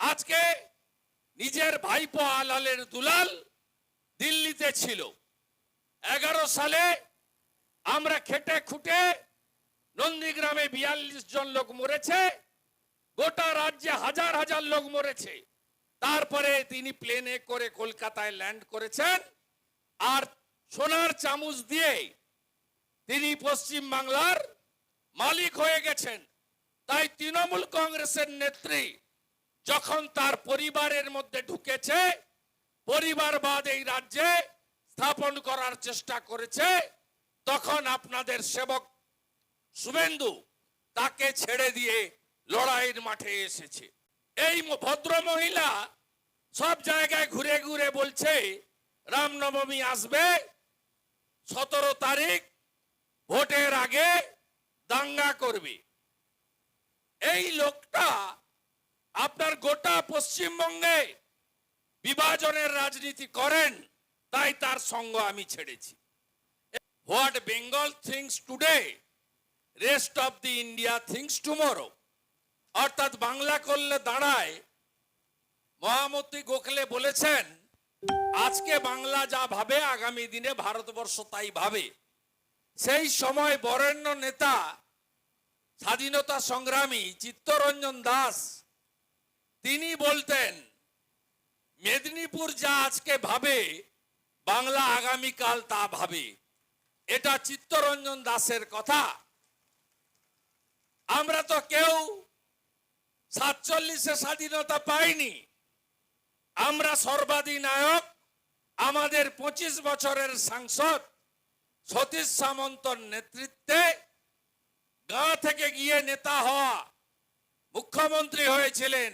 আজকে নিজের ভাইপো আলালের দুলাল দিল্লিতে ছিল। এগারো সালে আমরা খেটে খুঁটে নন্দীগ্রামে বিয়াল্লিশ জন লোক মরেছে, গোটা রাজ্যে হাজার হাজার লোক মরেছে। তারপরে তিনি প্লেনে করে কলকাতায় ল্যান্ড করেছেন আর সোনার চামচ দিয়ে তিনি পশ্চিম বাংলার মালিক হয়ে গেছেন। তাই তৃণমূল কংগ্রেসের নেত্রী যখন তার পরিবারের মধ্যে ঢুকেছে, পরিবারবাদ এই রাজ্যে স্থাপন করার চেষ্টা করেছে, তখন আপনাদের সেবক শুভেন্দু তাকে ছেড়ে দিয়ে লড়াইয়ের মাঠে এসেছে। এই ভদ্র মহিলা সব জায়গায় ঘুরে ঘুরে বলছে, রামনবমী আসবে, সতেরো তারিখ ভোটের আগে দাঙ্গা করবে। এই লোকটা আপনার গোটা পশ্চিমবঙ্গে বিভাজনের রাজনীতি করেন, তাই তার সঙ্গ আমি ছেড়েছি। What Bengal thinks today, rest of the India thinks tomorrow. অর্থাৎ বাংলা করলে দাঁড়ায়। মহামতি গোখলে বলেছেন, আজকে বাংলা যা ভাবে, আগামী দিনে ভারতবর্ষ তাই ভাবে। সেই সময় বরেণ্য নেতা, স্বাধীনতা সংগ্রামী চিত্তরঞ্জন দাস তিনি বলতেন, মেদিনীপুর যা আজকে ভাবে, বাংলা আগামীকাল তা ভাবে। এটা চিত্তরঞ্জন দাসের কথা। আমরা তো কেউ সাতচল্লিশে স্বাধীনতা পাইনি। আমরা সর্বাধিনায়ক, আমাদের পঁচিশ বছরের সাংসদ সতীশ সামন্তর নেতৃত্বে গাঁ থেকে গিয়ে নেতা হওয়া মুখ্যমন্ত্রী হয়েছিলেন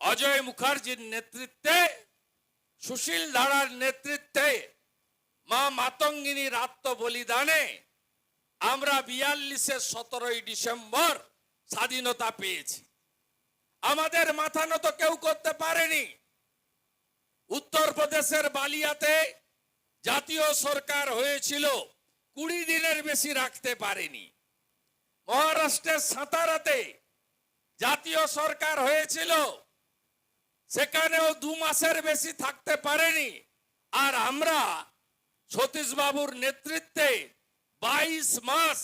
অজয় মুখার্জির নেতৃত্বে, সুশীল ধারার নেতৃত্বে, মা মাতঙ্গিনীর আত্মবলিদানে আমরা বিয়াল্লিশের সতেরোই ডিসেম্বর স্বাধীনতা পেয়েছি। আমাদের মাথা নত কেউ করতে পারেনি। উত্তরপ্রদেশের বালিয়াতে জাতীয় সরকার হয়েছিল, কুড়ি দিনের বেশি রাখতে পারেনি। মহারাষ্ট্রের সাঁতারাতে জাতীয় সরকার হয়েছিল সেখানেও দু মাসের বেশি থাকতে পারেনি। আর আমরা সতীশ বাবুর নেতৃত্বে বাইশ মাস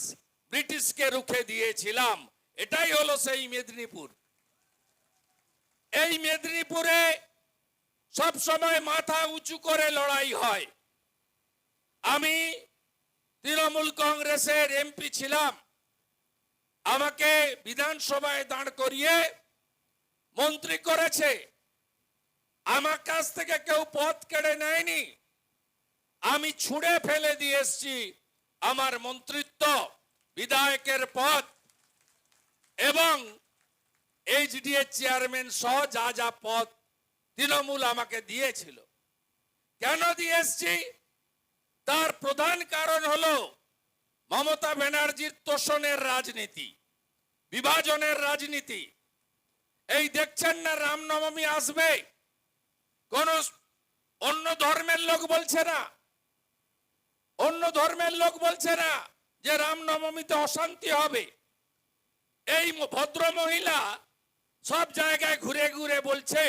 ব্রিটিশকে রুখে দিয়েছিলাম। এটাই হলো সেই মেদিনীপুর। এই মেদিনীপুরে সব সময় মাথা উঁচু করে লড়াই হয়। আমি তৃণমূল কংগ্রেসের এমপি ছিলাম। আমাকে বিধানসভায় দাঁড় করিয়ে মন্ত্রী করেছে। আমার কাছ থেকে কেউ পথ কেড়ে নেয়নি। আমি ছুঁড়ে ফেলে দিয়ে এসছি আমার মন্ত্রিত্ব, বিধায়কের পদ এবং এইচডিএ চেয়ারম্যান সহ যা যা পদ তৃণমূল আমাকে দিয়েছিল। কেন দিয়ে এসছি? তার প্রধান কারণ হলো মমতা ব্যানার্জির তোষণের রাজনীতি, বিভাজনের রাজনীতি। এই দেখছেন না রামনবমী আসবে? কোন অন্য ধর্মের লোক বলছে না। অন্য ধর্মের লোক বলছে না যে রামনবমীতে অশান্তি হবে। এই ভদ্র মহিলা সব জায়গায় ঘুরে ঘুরে বলছে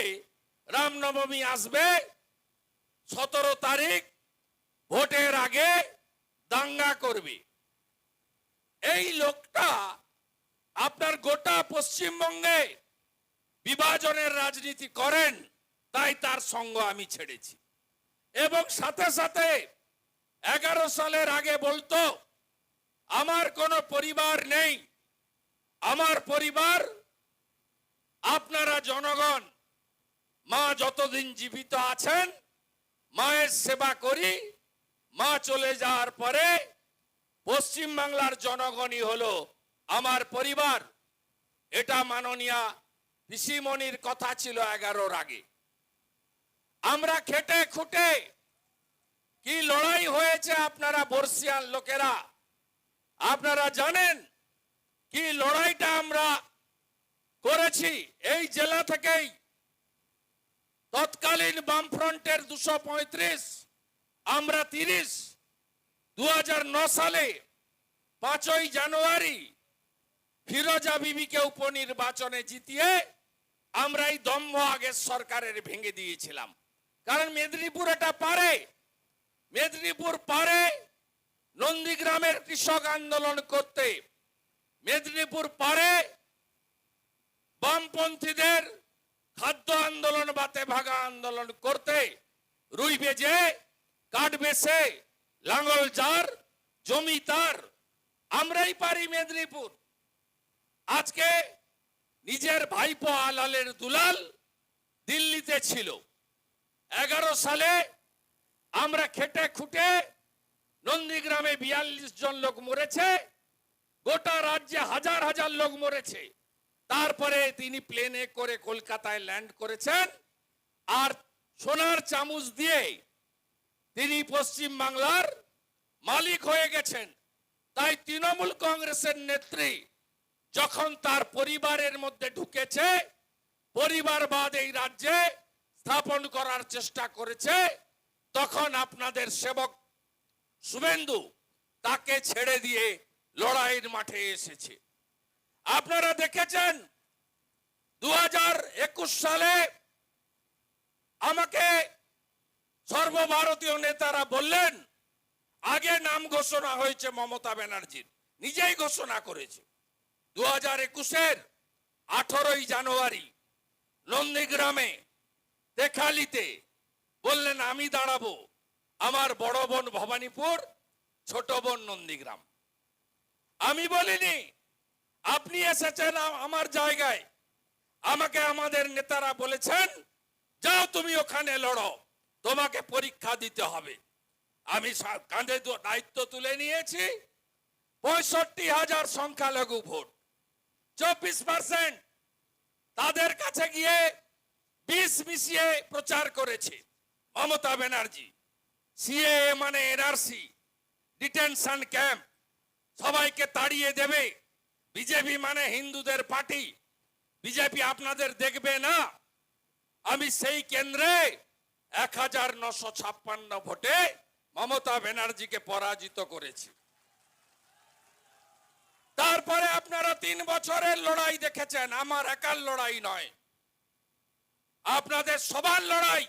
রামনবমী আসবে সতেরো তারিখ, ভোটের আগে দাঙ্গা করবে। এই লোকটা আপনার গোটা পশ্চিমবঙ্গে বিভাজনের রাজনীতি করেন। তাই তার সঙ্গ আমি ছেড়েছি। এবং সাথে সাথে এগারো সালের আগে বলতো, আমার কোনো পরিবার নেই। আমার পরিবার, আপনারা জনগণ, মা যতদিন জীবিত আছেন, মায়ের সেবা করি, মা চলে যাওয়ার পরে পশ্চিম বাংলার জনগণই হলো আমার পরিবার। এটা মাননীয়া ঋষিমণির কথা ছিল এগারোর আগে। আমরা খেটে খুঁটে কি লড়াই হয়েছে আপনারা বর্ষিয়ান লোকেরা? আপনারা জানেন কি লড়াইটা আমরা করেছি? এই জেলা থেকেই তৎকালীন বামফ্রন্টের দুশো পঁয়ত্রিশ, আমরা তিরিশ দু সালে পাঁচই জানুয়ারি ফিরোজা বিবিকে উপনির্বাচনে জিতিয়ে আমরা এই দম্ভ আগের সরকারের ভেঙে দিয়েছিলাম। কারণ মেদিনীপুর এটা পারে। মেদিনীপুর পারে নন্দীগ্রামের কৃষক আন্দোলন করতে। মেদিনীপুর পারে বামপন্থীদের খাদ্য আন্দোলন বাতে ভাগা আন্দোলন করতে। রুই বেজে, কাঠ বেছে লাঙ্গল যার জমি তার, আমরাই পারি মেদিনীপুর। আজকে নিজের ভাইপো আলালের দুলাল দিল্লিতে ছিল। এগারো সালে আমরা খেটে খুঁটে নন্দীগ্রামে বিয়াল্লিশ জন লোক মরেছে, গোটা রাজ্যে হাজার হাজার লোক মরেছে। তারপরে তিনি প্লেনে করে কলকাতায় ল্যান্ড করেছেন আর সোনার চামচ দিয়ে তিনি পশ্চিম বাংলার মালিক হয়ে গেছেন। তাই তৃণমূল কংগ্রেসের নেত্রী যখন তার পরিবারের মধ্যে ঢুকেছে, পরিবারবাদ এই রাজ্যে স্থাপন করার চেষ্টা করেছে, তখন আপনাদের সেবক শুভেন্দু তাকে ছেড়ে দিয়ে লড়াইয়ের মাঠে এসেছে। আপনারা দেখেছেন দু হাজার একুশ সালে আমাকে সর্বভারতীয় নেতারা বললেন, আগে নাম ঘোষণা হয়েছে মমতা ব্যানার্জির, নিজেই ঘোষণা করেছে। দু হাজার একুশের আঠারোই জানুয়ারি নন্দীগ্রামে দেখালিতে বললেন, আমি দাঁড়াবো আমার বড় বোন ভবানীপুর, ছোট বোন নন্দীগ্রাম। আমি বলিনি, আপনি এসেছেন আমার জায়গায়। আমাকে আমাদের নেতারা বলেছেন, যাও তুমি ওখানে লড়ো, তোমাকে পরীক্ষা দিতে হবে। আমি কাঁধে দায়িত্ব তুলে নিয়েছি, পঁয়ষট্টি হাজার সংখ্যালঘু ভোট। চব্বিশ পার্সেন্ট তাদের কাছে গিয়ে বিষ মিশিয়ে প্রচার করেছে মমতা ব্যানার্জি, সিএ মানে এনআরসি, ডিটেনশন ক্যাম্প। সবাইকে তাড়িয়ে দেবে। বিজেপি মানে হিন্দুদের পার্টি। বিজেপি আপনাদের দেখবে না। আমি সেই কেন্দ্রে এক হাজার নশো ছাপ্পান্ন ভোটে মমতা ব্যানার্জিকে পরাজিত করেছি। তারপরে আপনারা তিন বছরের লড়াই দেখেছেন। আমার একার লড়াই নয়। আপনাদের সবার লড়াই।